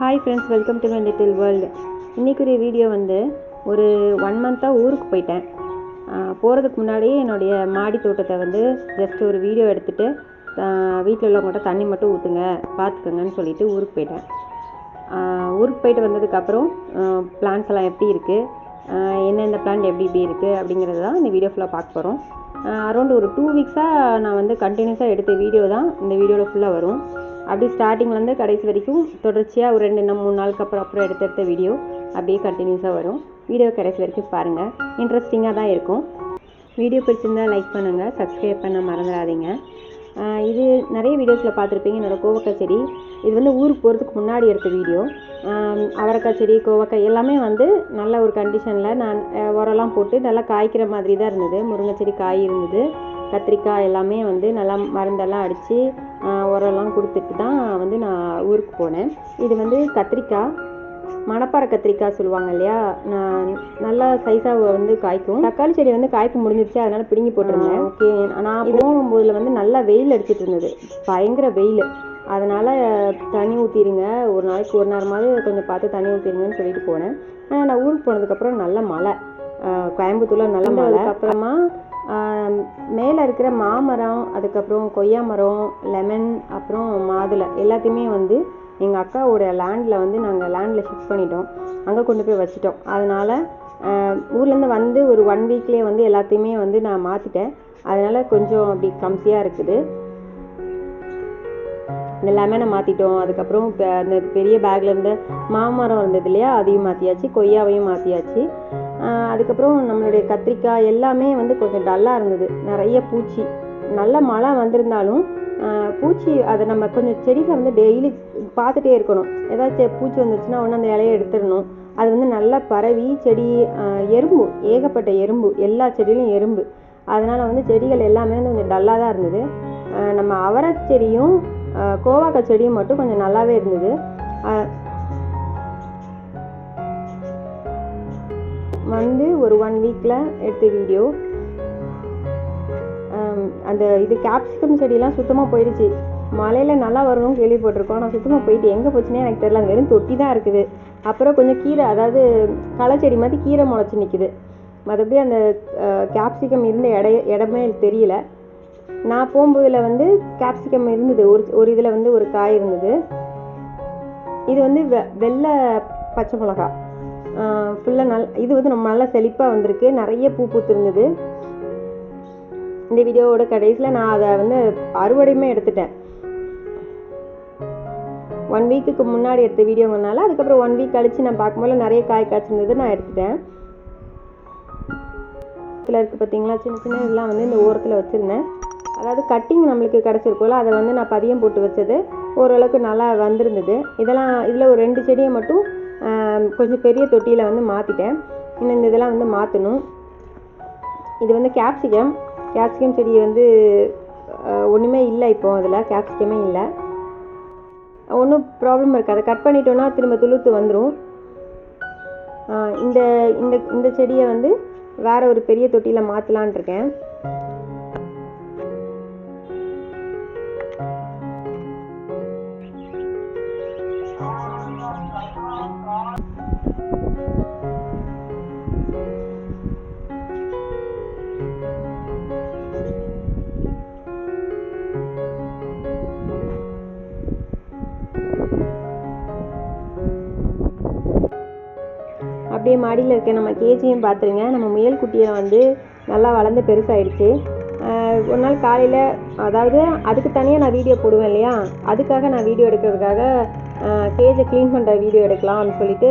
Hi friends welcome to my little world இன்றைக்குரிய video வந்து ஒரு one மந்த்தாக ஊருக்கு போயிட்டேன். போகிறதுக்கு முன்னாடியே என்னுடைய மாடி தோட்டத்தை வந்து ஜஸ்ட் ஒரு வீடியோ எடுத்துகிட்டு வீட்டில் உள்ளவங்கள்ட்ட தண்ணி மட்டும் ஊற்றுங்க பார்த்துக்கோங்கன்னு சொல்லிவிட்டு ஊருக்கு போயிட்டேன். ஊருக்கு போயிட்டு வந்ததுக்கப்புறம் பிளான்ஸ் எல்லாம் எப்படி இருக்குது என்னென்ன பிளான் எப்படி எப்படி இருக்குது அப்படிங்கிறது தான் இந்த வீடியோ ஃபுல்லாக பார்க்க போகிறோம் அரௌண்ட் ஒரு டூ வீக்ஸாக நான் வந்து கண்டினியூஸாக எடுத்த வீடியோ தான் இந்த வீடியோவில் ஃபுல்லாக வரும். அப்படி ஸ்டார்டிங்லேருந்து கடைசி வரைக்கும் தொடர்ச்சியாக ஒரு ரெண்டு மூணு நாளுக்கு அப்புறம் அப்புறம் எடுத்தெடுத்த எடுத்த வீடியோ அப்படியே கண்டினியூஸாக வரும். வீடியோ கடைசி வரைக்கும் பாருங்கள் இன்ட்ரெஸ்டிங்காக தான் இருக்கும். வீடியோ பிடிச்சிருந்தா லைக் பண்ணுங்கள் சப்ஸ்கிரைப் பண்ண மறந்துடாதீங்க. இது நிறைய வீடியோஸில் பார்த்துருப்பீங்க. என்னோடய கோவக்காய் செடி. இது வந்து ஊருக்கு போகிறதுக்கு முன்னாடி எடுத்த வீடியோ அவரைக்காய் செடி கோவக்காய் எல்லாமே வந்து நல்ல ஒரு கண்டிஷனில் நான் உரம்லாம் போட்டு நல்லா காய்க்கிற மாதிரி தான் இருந்தது. முருங்கை செடி காய் இருந்தது. கத்திரிக்காய் எல்லாமே வந்து நல்லா மருந்தெல்லாம் அடித்து உரம்லாம் கொடுத்துட்டு தான் வந்து நான் ஊருக்கு போனேன். இது வந்து கத்திரிக்காய் மணப்பாறை கத்திரிக்காய் சொல்லுவாங்க இல்லையா? நான் நல்லா சைஸாக வந்து காய்க்கும். தக்காளி செடி வந்து காய்ப்பு முடிஞ்சிருச்சு அதனால பிடுங்கி போட்டிருந்தேன். ஓகே. நான் போகும்போதுல வந்து நல்லா வெயில் அடிச்சிட்டு இருந்தது. பயங்கர வெயில். அதனால தண்ணி ஊற்றிடுங்க ஒரு நாளைக்கு ஒரு நேரமாவது கொஞ்சம் பார்த்து தண்ணி ஊற்றிடுங்கன்னு சொல்லிட்டு போனேன். ஆனால் நான் ஊருக்கு போனதுக்கப்புறம் நல்ல மழை. கோயம்புத்தூர்ல நல்ல மழை. அப்புறமா? மேலே இருக்கிற மாமரம் அதுக்கப்புறம் கொய்யா மரம் லெமன் அப்புறம் மாதுளை எல்லாத்தையுமே வந்து எங்கள் அக்காவோட லேண்டில் வந்து நாங்கள் லேண்டில் ஷிஃப்ட் பண்ணிட்டோம். அங்கே கொண்டு போய் வச்சிட்டோம். அதனால் ஊர்லேருந்து வந்து ஒரு ஒன் வீக்லேயே வந்து எல்லாத்தையுமே வந்து நான் மாற்றிட்டேன் அதனால் கொஞ்சம் அப்படி கம்சியாக இருக்குது. இந்த லெமனை மாற்றிட்டோம் அதுக்கப்புறம் இப்போ அந்த பெரிய பேக்கில் இருந்த மாமரம் இருந்தது இல்லையா அதையும் மாற்றியாச்சு கொய்யாவையும் மாற்றியாச்சு அதுக்கப்புறம் நம்மளுடைய கத்திரிக்காய் எல்லாமே வந்து கொஞ்சம் டல்லாக இருந்தது. நிறைய பூச்சி. நல்ல மழை வந்திருந்தாலும் பூச்சி அதை நம்ம கொஞ்சம் செடிகளை வந்து டெய்லி பார்த்துட்டே இருக்கணும். ஏதாச்சும் பூச்சி வந்துருச்சுன்னா ஒன்று அந்த இலையை எடுத்துடணும். அது வந்து நல்லா பரவி செடி எறும்பு ஏகப்பட்ட எறும்பு. எல்லா செடியிலும் எறும்பு. அதனால் வந்து செடிகள் எல்லாமே வந்து கொஞ்சம் டல்லாக தான் இருந்தது. நம்ம அவரை செடியும் கோவாக்காய் செடியும் மட்டும் கொஞ்சம் நல்லாவே இருந்தது. வந்து ஒரு ஒன் வீக்கில் எடுத்த வீடியோ அந்த இது கேப்சிகம் செடியெல்லாம் சுத்தமாக போயிடுச்சு. மலையில் நல்லா வரணும்னு கேள்விப்பட்டிருக்கோம். ஆனால் சுத்தமாக போயிட்டு எங்கே போச்சுன்னே எனக்கு தெரியல. வெறும் தொட்டி தான் இருக்குது. அப்புறம் கொஞ்சம் கீரை அதாவது களை செடி மாதிரி கீரை முளைச்சி நிற்குது மற்றபடி அந்த கேப்சிகம் இருந்த இடைய இடமே எனக்கு தெரியல. நான் போகும்போதில் வந்து கேப்சிகம் இருந்தது. ஒரு ஒரு இதில் வந்து ஒரு காய் இருந்தது. இது வந்து வெ வெள்ளை பச்சை மிளகா ஃபுல்லாக நல் இது வந்து நம்ம நல்லா செழிப்பாக வந்திருக்கு. நிறைய பூ பூத்துருந்தது. இந்த வீடியோவோட கடைசியில் நான் அதை வந்து அறுவடையுமே எடுத்துட்டேன். ஒன் வீக்குக்கு முன்னாடி எடுத்த வீடியோங்கனால அதுக்கப்புறம் ஒன் வீக் கழித்து நான் பார்க்கும்போது நிறைய காய் காய்ச்சிருந்தது நான் எடுத்துட்டேன். இதில் இருக்குது பார்த்தீங்களா சின்ன சின்ன இதெல்லாம் வந்து இந்த ஓரத்தில் வச்சுருந்தேன். அதாவது கட்டிங் நம்மளுக்கு கிடச்சிருக்கோல அதை வந்து நான் பதியம் போட்டு வச்சது. ஓரளவுக்கு நல்லா வந்திருந்தது. இதெல்லாம் இதில் ஒரு ரெண்டு செடியை மட்டும் கொஞ்சம் பெரிய தொட்டியில் வந்து மாற்றிட்டேன் இன்னும் இந்த இதெல்லாம் வந்து மாற்றணும் இது வந்து கேப்சிகம் கேப்சிகம் செடி வந்து ஒன்றுமே இல்லை இப்போ அதில். கேப்சிகமே இல்லை. ஒன்றும் ப்ராப்ளம் இருக்காது. கட் பண்ணிட்டோன்னா திரும்ப துளுத்து வந்துடும் இந்த இந்த இந்த செடியை வந்து வேறு ஒரு பெரிய தொட்டியில் மாற்றலான் இருக்கேன். இருக்குது நம்ம கேஜியும் பார்த்துருங்க நம்ம முயல் குட்டியை வந்து நல்லா வளர்ந்து பெருசாகிடுச்சு ஒரு நாள் காலையில் அதாவது அதுக்கு தனியாக நான் வீடியோ போடுவேன் இல்லையா? அதுக்காக நான் வீடியோ எடுக்கிறதுக்காக கேஜை க்ளீன் பண்ணுற வீடியோ எடுக்கலாம்னு சொல்லிட்டு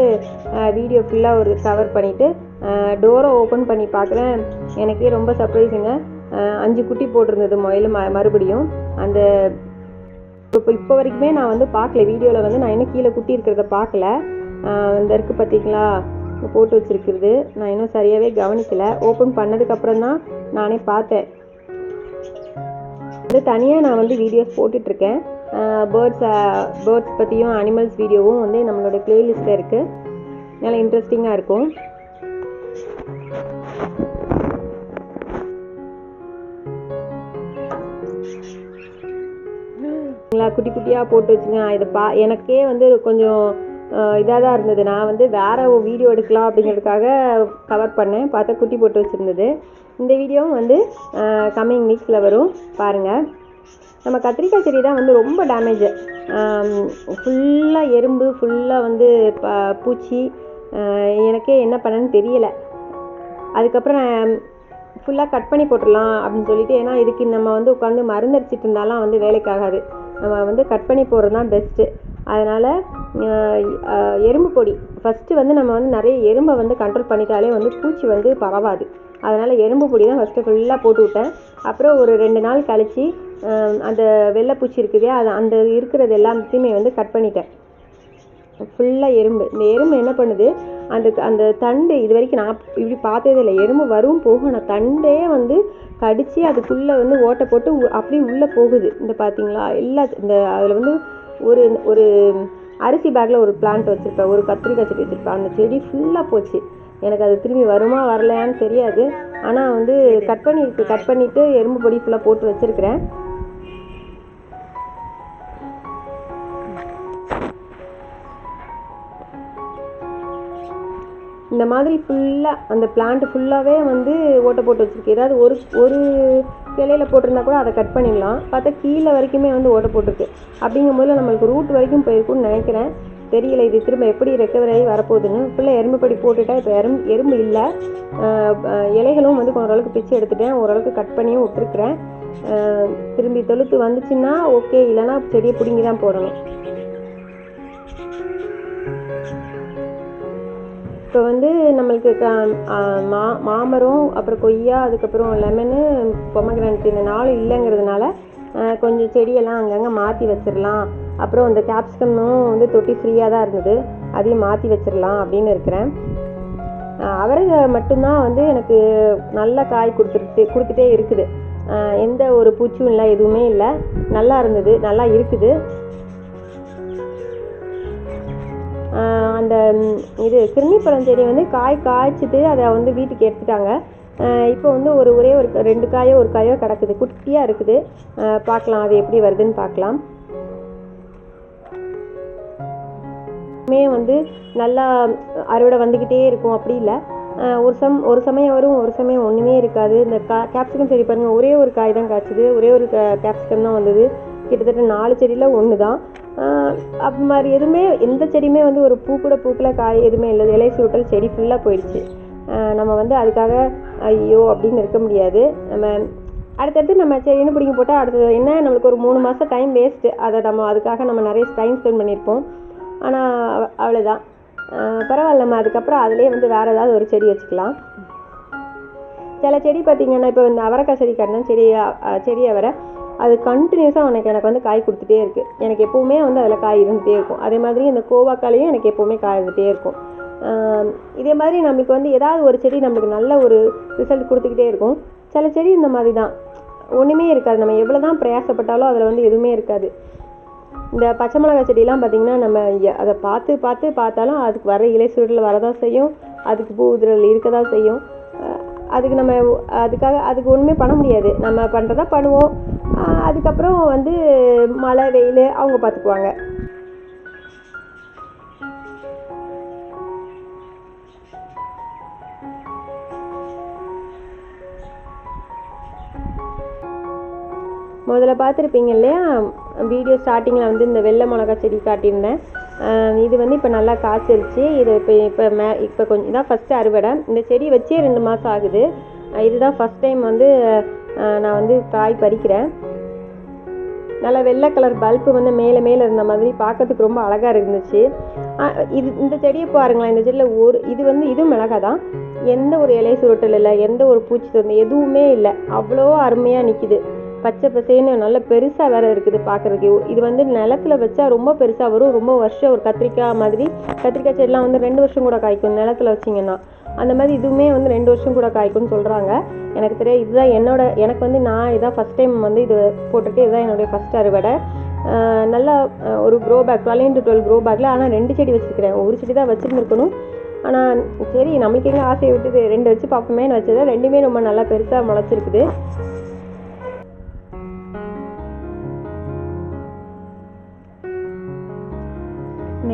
வீடியோ ஃபுல்லாக ஒரு கவர் பண்ணிவிட்டு டோரை ஓப்பன் பண்ணி பார்க்குறேன் எனக்கே ரொம்ப சர்ப்ரைஸுங்க அஞ்சு குட்டி போட்டிருந்தது முயல் ம மறுபடியும். அந்த இப்போ இப்போ வரைக்குமே நான் வந்து பார்க்கல வீடியோவில் வந்து நான் இன்னும் கீழே குட்டி இருக்கிறத பார்க்கல இந்த இருக்குது பார்த்தீங்களா போட்டு வச்சுருக்கிறது. நான் இன்னும் சரியாகவே கவனிக்கலை. ஓப்பன் பண்ணதுக்கப்புறம் தான் நானே பார்த்தேன். வந்து தனியாக நான் வந்து வீடியோஸ் போட்டுட்ருக்கேன். பேர்ட்ஸ் பேர்ட்ஸ் பற்றியும் அனிமல்ஸ் வீடியோவும் வந்து நம்மளோட ப்ளேலிஸ்ட்டில் இருக்குது நல்லா இன்ட்ரெஸ்டிங்காக இருக்கும். குட்டி குட்டியாக போட்டு வச்சுங்க இதை பா எனக்கே வந்து கொஞ்சம் இதாக தான் இருந்தது. நான் வந்து வேறு வீடியோ எடுக்கலாம் அப்படிங்கிறதுக்காக கவர் பண்ணேன். பார்த்தா குட்டி போட்டு வச்சுருந்தது. இந்த வீடியோவும் வந்து கம்மிங் வீக்ஸில் வரும். பாருங்கள் நம்ம கத்திரிக்காய் செடி தான் வந்து ரொம்ப டேமேஜ் ஃபுல்லாக எறும்பு ஃபுல்லாக வந்து ப பூச்சி. எனக்கே என்ன பண்ணேன்னு தெரியலை. அதுக்கப்புறம் நான் ஃபுல்லாக கட் பண்ணி போட்டுடலாம் அப்படின்னு சொல்லிட்டு ஏன்னா இதுக்கு நம்ம வந்து உட்காந்து மருந்தடிச்சிட்டு இருந்தாலாம் வந்து வேலைக்காகாது நம்ம வந்து கட் பண்ணி போடுறது தான் பெஸ்ட்டு அதனால் எறும்பு பொடி. ஃபஸ்ட்டு வந்து நம்ம வந்து நிறைய எறும்பை வந்து கண்ட்ரோல் பண்ணிட்டாலே வந்து பூச்சி வந்து பரவாது. அதனால் எறும்பு பொடி தான் ஃபஸ்ட்டு ஃபுல்லாக போட்டு விட்டேன். அப்புறம் ஒரு ரெண்டு நாள் கழித்து அந்த வெள்ளைப்பூச்சி இருக்குது அது அந்த இருக்கிறது எல்லாத்தையுமே வந்து கட் பண்ணிட்டேன். ஃபுல்லாக எறும்பு. இந்த எறும்பு என்ன பண்ணுது அந்த அந்த தண்டு இது வரைக்கும் நான் இப்படி பார்த்ததே இல்லை. எறும்பு வரும் போகும். ஆனால் தண்டே வந்து கடித்து அதுக்குள்ளே வந்து ஓட்டை போட்டு உ- அப்படியே உள்ளே போகுது. இந்த பார்த்தீங்களா எல்லா இந்த அதில் வந்து ஒரு ஒரு அரிசி பேக்கில் ஒரு பிளான்ட் வச்சுருப்பேன் ஒரு கத்திரிக்காய் செடி வச்சுருப்பேன் அந்த செடி ஃபுல்லாக போச்சு. எனக்கு அது திரும்பி வருமா வரலையான்னு தெரியாது. ஆனால் வந்து கட் பண்ணி கட் பண்ணிவிட்டு எறும்பு பொடி ஃபுல்லாக போட்டு வச்சுருக்கிறேன். இந்த மாதிரி ஃபுல்லாக அந்த பிளான்ட் ஃபுல்லாகவே வந்து ஓட்டை போட்டு வச்சுருக்கு. ஏதாவது ஒரு ஒரு கிளையில போட்டிருந்தா கூட அதை கட் பண்ணிடலாம். பார்த்தா கீழே வரைக்குமே வந்து ஓட்டை போட்டிருக்கு. அப்படிங்கும்போது நம்மளுக்கு ரூட் வரைக்கும் போயிருக்கும்னு நினைக்கிறேன். தெரியல இது திரும்ப எப்படி ரெக்கவர் ஆகி வரப்போகுதுன்னு ஃபுல்லாக எறும்புப்படி போட்டுட்டா இப்போ எறும்பு எறும்பு இல்லை. இலைகளும் வந்து ஓரளவுக்கு பிச்சு எடுத்துட்டேன். ஓரளவுக்கு கட் பண்ணியும் விட்டுருக்குறேன். திரும்பி தொழுத்து வந்துச்சுன்னா ஓகே இல்லைன்னா செடியை பிடுங்கி தான் போடணும். இப்போ வந்து நம்மளுக்கு க மா மாமரம் அப்புறம் கொய்யா அதுக்கப்புறம் லெமனு பொமக்ரானட் இந்த நாலு இல்லைங்கிறதுனால கொஞ்சம் செடியெல்லாம் அங்கங்கே மாற்றி வச்சிடலாம் அப்புறம் இந்த கேப்சிகமும் வந்து தொட்டி ஃப்ரீயாக தான் இருந்தது அதையும் மாற்றி வச்சிடலாம் அப்படின்னு இருக்கிறேன். அவரை மட்டும்தான் வந்து எனக்கு நல்ல காய் கொடுத்துட்டு கொடுத்துட்டே இருக்குது. எந்த ஒரு பூச்சும் இல்லை எதுவுமே இல்லை. நல்லா இருந்தது நல்லா இருக்குது. அந்த இது கிருமி பழஞ்செடி வந்து காய் காய்ச்சிட்டு அதை வந்து வீட்டுக்கு எடுத்துட்டாங்க. இப்போ வந்து ஒரு ஒரே ஒரு ரெண்டு காயோ ஒரு காயோ கிடக்குது. குட்டியாக இருக்குது. பார்க்கலாம் அது எப்படி வருதுன்னு பார்க்கலாம். மே வந்து நல்லா அறுவடை வந்துக்கிட்டே இருக்கும். அப்படி இல்லை. ஒரு சம் ஒரு சமயம் வரும் ஒரு சமயம் ஒன்றுமே இருக்காது. இந்த கா கேப்சிகம் செடி பாருங்கள் ஒரே ஒரு காய் தான் காய்ச்சிது. ஒரே ஒரு கேப்சிகம் தான் வந்தது. கிட்டத்தட்ட நாலு செடியில் ஒன்று தான் அது மாதிரி எதுவுமே எந்த செடியுமே வந்து ஒரு பூ கூட பூக்கல காய் எதுவுமே இல்லை. இலை சுருட்டல் செடி ஃபுல்லாக போயிடுச்சு. நம்ம வந்து அதுக்காக ஐயோ அப்படின்னு இருக்க முடியாது. நம்ம அடுத்தடுத்து நம்ம செடின்னு பிடிங்கி போட்டால் அடுத்தது என்ன நம்மளுக்கு ஒரு மூணு மாதம் டைம் வேஸ்ட்டு அதை நம்ம அதுக்காக நம்ம நிறைய டைம் ஸ்பெண்ட் பண்ணியிருப்போம். ஆனால் அவ்வளோதான் பரவாயில்ல நம்ம அதுக்கப்புறம் அதுலேயே வந்து வேறு ஏதாவது ஒரு செடி வச்சுக்கலாம். சில செடி பார்த்திங்கன்னா இப்போ இந்த அவரைக்காய் செடி கட்டினா செடி செடியை செடி அவரை அது கண்டினியூஸாக அவனுக்கு எனக்கு வந்து காய் கொடுத்துட்டே இருக்குது எனக்கு எப்போவுமே வந்து அதில் காய் இருந்துகிட்டே இருக்கும். அதே மாதிரி இந்த கோவாக்காலையும் எனக்கு எப்போவுமே காய் இருந்துகிட்டே இருக்கும். இதே மாதிரி நம்மளுக்கு வந்து ஏதாவது ஒரு செடி நம்மளுக்கு நல்ல ஒரு ரிசல்ட் கொடுத்துக்கிட்டே இருக்கும். சில செடி இந்த மாதிரி தான். ஒன்றுமே இருக்காது. நம்ம எவ்வளோ தான் பிரயாசப்பட்டாலும் அதில் வந்து எதுவுமே இருக்காது. இந்த பச்சை மிளகாய் செடியெலாம் பார்த்தீங்கன்னா நம்ம அதை பார்த்து பார்த்து பார்த்தாலும் அதுக்கு வர இலை சுருளில் வரதான் செய்யும். அதுக்கு பூ உதிரல் இருக்க தான் செய்யும் அதுக்கு நம்ம அதுக்காக அதுக்கு ஒன்றுமே பண்ண முடியாது. நம்ம பண்ணுறதா பண்ணுவோம். அதுக்கப்புறம் வந்து மழை வெயில் அவங்க பார்த்துக்குவாங்க. முதல்ல பார்த்துருப்பீங்க இல்லையா? வீடியோ ஸ்டார்டிங்கில் வந்து இந்த வெள்ளை மிளகா செடி காட்டியிருந்தேன். இது வந்து இப்போ நல்லா காய்ச்சிருச்சு. இது இப்போ இப்போ மே இப்போ கொஞ்சம் இதான் ஃபஸ்ட்டு அறுவடை. இந்த செடி வச்சே ரெண்டு மாதம் ஆகுது. இதுதான் ஃபஸ்ட் டைம் வந்து நான் வந்து காய் பறிக்கிறேன். நல்லா வெள்ளை கலர் பல்பு வந்து மேலே மேலே இருந்த மாதிரி பார்க்கறதுக்கு ரொம்ப அழகாக இருந்துச்சு. இது இந்த செடியை பாருங்களேன் இந்த செடியில் ஒரு இது வந்து இதுவும் மிளகா தான் எந்த ஒரு இலை சுருட்டல் இல்லை எந்த ஒரு பூச்சி தொந்த எதுவுமே இல்லை. அவ்வளோ அருமையாக நிற்கிது பச்சை பசேன்னு நல்ல பெருசாக வேற இருக்குது பார்க்குறதுக்கு இது வந்து நிலத்துல வச்சா ரொம்ப பெருசாக வரும். ரொம்ப வருஷம் ஒரு கத்திரிக்காய் மாதிரி. கத்திரிக்காய் செடிலாம் வந்து ரெண்டு வருஷம் கூட காய்க்கும் நிலத்துல வச்சிங்கன்னா. அந்த மாதிரி இதுவுமே வந்து ரெண்டு வருஷம் கூட காய்க்கும்னு சொல்கிறாங்க எனக்கு தெரியாது இதுதான் என்னோட எனக்கு வந்து நான் இதான் ஃபஸ்ட் டைம் வந்து இது போட்டுட்டு இதுதான் என்னுடைய ஃபஸ்ட் அறுவடை. ஆஹ் நல்லா ஒரு grow bag twelve into twelve grow பேக்கில் ஆனால் ரெண்டு செடி வச்சுருக்கிறேன். ஒரு செடி தான் வச்சுருந்துருக்கணும். ஆனால் சரி நம்மளுக்கு எங்கே ஆசையை விட்டுது. ரெண்டு வச்சு பார்ப்போமேன்னு வச்சது ரெண்டுமே ரொம்ப நல்லா பெருசாக முளைச்சிருக்குது.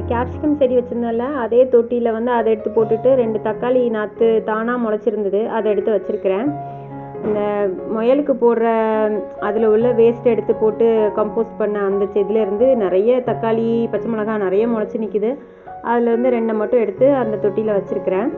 கேப்சிகம் செடி வச்சுருந்தேன்ல அதே தொட்டியில் வந்து அதை எடுத்து போட்டுட்டு ரெண்டு தக்காளி நாற்று தானாக முளைச்சிருந்தது அதை எடுத்து வச்சுருக்கிறேன். இந்த முயலுக்கு போடுற அதில் உள்ள வேஸ்ட் எடுத்து போட்டு கம்போஸ்ட் பண்ண அந்த செடியிலேருந்து நிறைய தக்காளி பச்சை மிளகாய் நிறைய முளைச்சி நிற்கிது அதில் இருந்து ரெண்டை மட்டும் எடுத்து அந்த தொட்டியில் வச்சுருக்கிறேன்.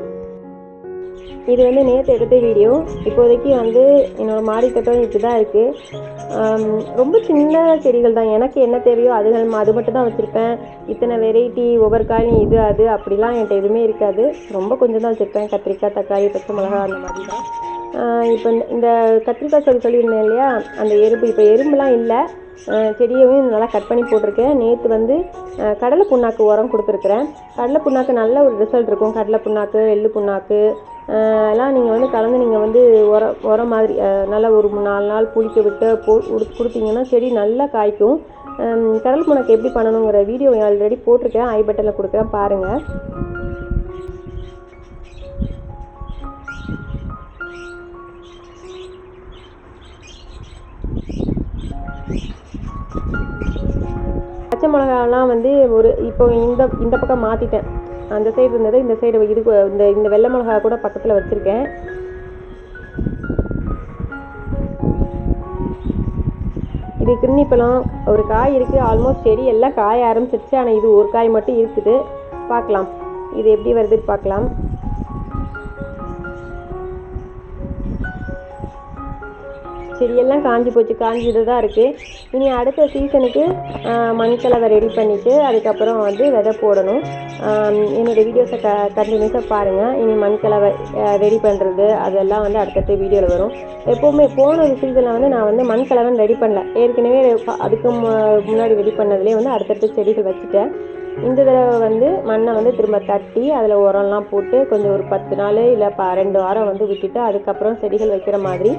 இது வந்து நேற்று எடுத்த வீடியோ. இப்போதைக்கு வந்து என்னோடய மாடி தோட்டம் இப்படி தான் இருக்குது ரொம்ப சின்ன செடிகள் தான். எனக்கு என்ன தேவையோ அதுகள் அது மட்டும் தான் வச்சுருப்பேன். இத்தனை வெரைட்டி ஒவ்வொரு காயும் இது அது அப்படிலாம் என்கிட்ட எதுவுமே இருக்காது. ரொம்ப கொஞ்சம் தான் வச்சுருப்பேன். கத்திரிக்காய் தக்காளி பச்சை மிளகா அந்த மாதிரி தான். இப்போ இந்த- இந்த கத்திரிக்காய் சொல்லி சொல்லியிருந்தேன் இல்லையா? அந்த எறும்பு இப்போ எறும்புலாம் இல்லை. செடியையும் நல்லா கட் பண்ணி போட்டிருக்கேன். நேற்று வந்து கடலை புண்ணாக்கு உரம் கொடுத்துருக்குறேன். கடலை புண்ணாக்கு நல்ல ஒரு ரிசல்ட் இருக்கும். கடலை புண்ணாக்கு எள்ளு புண்ணாக்கு எல்லாம் நீங்கள் வந்து கலந்து நீங்கள் வந்து உரம் உரம் மாதிரி நல்லா ஒரு நாலு நாள் புளிக்க விட்டு போ கொடுத்தீங்கன்னா செடி நல்லா காய்க்கும். கடல் புனக்கு எப்படி பண்ணணுங்கிற வீடியோ ஆல்ரெடி போட்டிருக்கேன். ஐ பட்டனில் கொடுக்குறேன். பாருங்கள் பச்சை மிளகாலாம் வந்து ஒரு இப்போ இந்த இந்த பக்கம் மாற்றிட்டேன் அந்த சைடு இருந்தது இந்த சைடு இது இந்த இந்த வெள்ளை மிளகா கூட பக்கத்தில் வச்சுருக்கேன். இது கிருணிப்பழம் ஒரு காய் இருக்குது ஆல்மோஸ்ட் செடி எல்லாம் காய ஆரம்பிச்சிருச்சு. ஆனால் இது ஒரு காய் மட்டும் இருக்குது. பார்க்கலாம். இது எப்படி வருதுன்னு பார்க்கலாம். செடியெல்லாம் காஞ்சி போச்சு காஞ்சிட்டு தான் இருக்குது இனி அடுத்த சீசனுக்கு மண்கலவை ரெடி பண்ணிவிட்டு அதுக்கப்புறம் வந்து விதை போடணும். ஆம், என்னோட வீடியோஸை க கண்டினியூஸாக பாருங்கள் இனி மண்கலவை ரெடி பண்ணுறது அதெல்லாம் வந்து அடுத்தடுத்த வீடியோவில் வரும். எப்போவுமே போன சீசனில் வந்து நான் வந்து மண்கலவன் ரெடி பண்ணல. ஏற்கனவே அதுக்கு மு- முன்னாடி ரெடி பண்ணதுலேயே வந்து அடுத்தடுத்த செடிகள் வச்சுட்டேன். இந்த தடவை வந்து மண்ணை வந்து திரும்ப தட்டி அதில் உரம்லாம் போட்டு கொஞ்சம் ஒரு பத்து நாள் இல்லை ப ரெண்டு வாரம் வந்து விட்டுட்டு அதுக்கப்புறம் செடிகள் வைக்கிற மாதிரி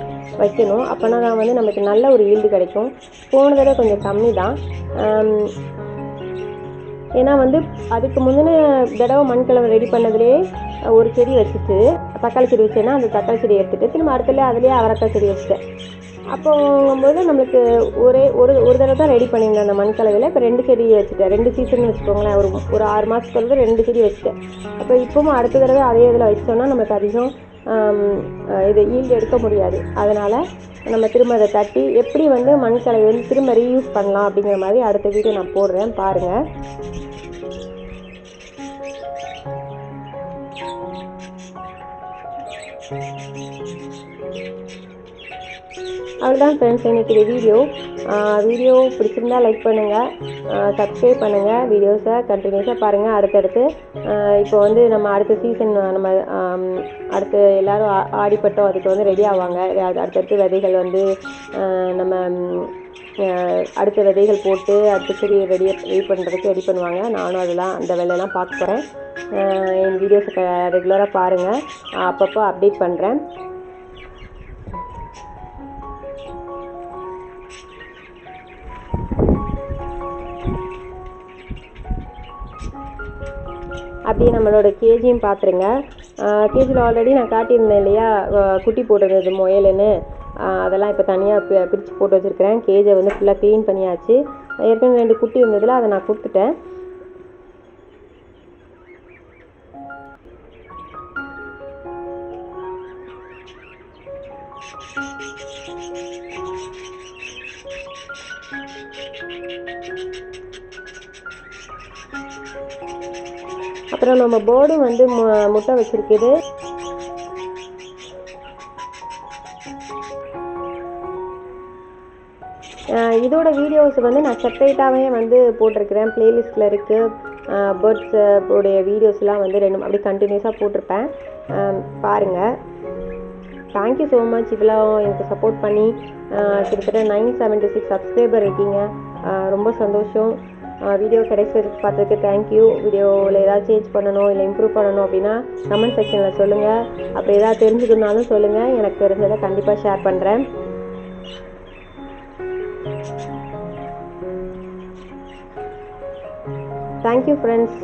வைக்கணும். அப்போனா தான் வந்து நமக்கு நல்ல ஒரு ஈல்டு கிடைக்கும். போன தடவை கொஞ்சம் கம்மி தான். ஏன்னா வந்து அதுக்கு முந்தின தடவை மண்கலவை ரெடி பண்ணதுலேயே ஒரு செடி வச்சுட்டு தக்காளி செடி வச்சேன்னா அந்த தக்காளி செடி எடுத்துட்டு திரும்ப அடுத்துல அதுலேயே அவரக்காய் செடி வச்சுட்டேன். அப்போங்கும்போது நம்மளுக்கு ஒரே ஒரு ஒரு தடவை தான் ரெடி பண்ணியிருந்தேன் அந்த மண்கலவையில் இப்போ ரெண்டு செடி வச்சுட்டேன். ரெண்டு சீசன் வச்சுக்கோங்களேன். ஒரு ஒரு ஆறு மாதத்துக்கு வந்து ரெண்டு செடி வச்சுட்டேன். அப்போ இப்பவும் அடுத்த தடவை அதே இதில் வச்சோன்னா நமக்கு அதிகம் இது ஈல்டு எடுக்க முடியாது. அதனால் நம்ம திரும்ப அதை தட்டி எப்படி வந்து மண்கலவை வந்து திரும்ப ரீயூஸ் பண்ணலாம் அப்படிங்கிற மாதிரி அடுத்த வீடியோ நான் போடுறேன். பாருங்கள் அவ்வளோதான் ஃப்ரெண்ட்ஸ் இன்றைக்கி இது வீடியோ வீடியோ பிடிச்சிருந்தா லைக் பண்ணுங்கள் சப்ஸ்கிரைப் பண்ணுங்கள் வீடியோஸை கண்டினியூஸாக பாருங்கள் அடுத்தடுத்து இப்போ வந்து நம்ம அடுத்த சீசன் நம்ம அடுத்து எல்லோரும் ஆ- ஆடிப்பட்டோம். அதுக்கு வந்து ரெடி ஆவாங்க. அது அடுத்தடுத்து விதைகள் வந்து நம்ம அடுத்த விதைகள் போட்டு அடுத்த செடி ரெடி ரெடி பண்ணுறதுக்கு ரெடி பண்ணுவாங்க. நானும் அதெல்லாம் அந்த வேலையெல்லாம் பார்க்க போகிறேன் என் வீடியோஸை ரெகுலராக பாருங்கள் அப்பப்போ அப்டேட் பண்ணுறேன் அப்படியே நம்மளோட கேஜியும் பார்த்துருங்க. கேஜியில் ஆல்ரெடி நான் காட்டியிருந்தேன் இல்லையா? குட்டி போட்டிருந்தது முயலுன்னு. அதெல்லாம் இப்போ தனியாக பிரித்து போட்டு வச்சுருக்கிறேன். கேஜை வந்து ஃபுல்லாக க்ளீன் பண்ணியாச்சு. ஏற்கனவே ரெண்டு குட்டி இருந்ததில் அதை நான் கொடுத்துட்டேன். அப்புறம் நம்ம போர்டு வந்து மு- முட்டை வச்சிருக்குது. இதோட வீடியோஸ் வந்து நான் செப்பரேட்டாகவே வந்து போட்டிருக்கிறேன். பிளேலிஸ்ட்டில் இருக்குது பேர்ட்ஸ் உடைய வீடியோஸ்லாம் வந்து ரெண்டு அப்படி கண்டினியூஸாக போட்டிருப்பேன். பாருங்கள் தேங்க்யூ ஸோ மச் இவ்வளோ எனக்கு சப்போர்ட் பண்ணி. கிட்டத்தட்ட நைன் செவன்ட்டி சிக்ஸ் சப்ஸ்கிரைபர் இருக்கீங்க ரொம்ப சந்தோஷம். வீடியோ கிடைச்சதுக்கு பார்த்ததுக்கு தேங்க்யூ வீடியோவில் ஏதாவது சேஞ்ச் பண்ணணும் இல்லை இம்ப்ரூவ் பண்ணணும் அப்படின்னா கமெண்ட் செக்ஷனில் சொல்லுங்கள் அப்படி ஏதாவது தெரிஞ்சுக்கணுனாலும் சொல்லுங்கள் எனக்கு தெரிஞ்சதை கண்டிப்பாக ஷேர் பண்ணுறேன் தேங்க்யூ ஃப்ரெண்ட்ஸ்